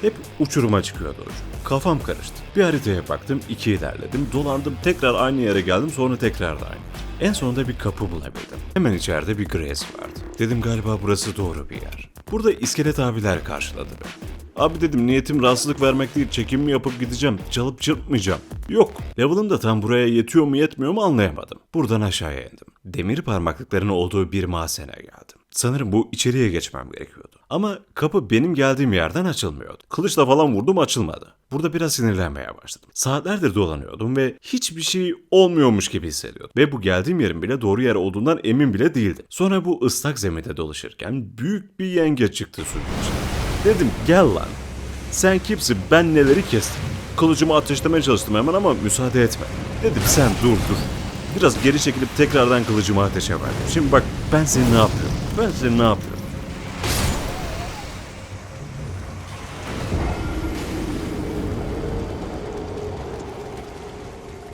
Hep uçuruma çıkıyordu ucu. Kafam karıştı. Bir haritaya baktım, iki ilerledim, dolandım, tekrar aynı yere geldim, sonra tekrar da aynı. En sonunda bir kapı bulabildim. Hemen içeride bir Grace vardı. Dedim galiba burası doğru bir yer. Burada iskelet abiler karşıladı beni. Abi dedim niyetim rahatsızlık vermek değil çekim mi yapıp gideceğim çalıp çırpmayacağım. Yok level'ım da tam buraya yetiyor mu yetmiyor mu anlayamadım. Buradan aşağıya indim. Demir parmaklıkların olduğu bir mahzene geldim. Sanırım bu içeriye geçmem gerekiyordu. Ama kapı benim geldiğim yerden açılmıyordu. Kılıçla falan vurdum açılmadı. Burada biraz sinirlenmeye başladım. Saatlerdir dolanıyordum ve hiçbir şey olmuyormuş gibi hissediyordum. Ve bu geldiğim yerin bile doğru yer olduğundan emin bile değildim. Sonra bu ıslak zeminde dolaşırken büyük bir yengeç çıktı suyun içine. Dedim gel lan. Sen kimsin ben neleri kestim. Kılıcımı ateşlemeye çalıştım hemen ama müsaade etme. Dedim sen dur dur. Biraz geri çekilip tekrardan kılıcımı ateşe verdim. Şimdi bak ben seni ne yapıyorum? Ben seni ne yapıyorum?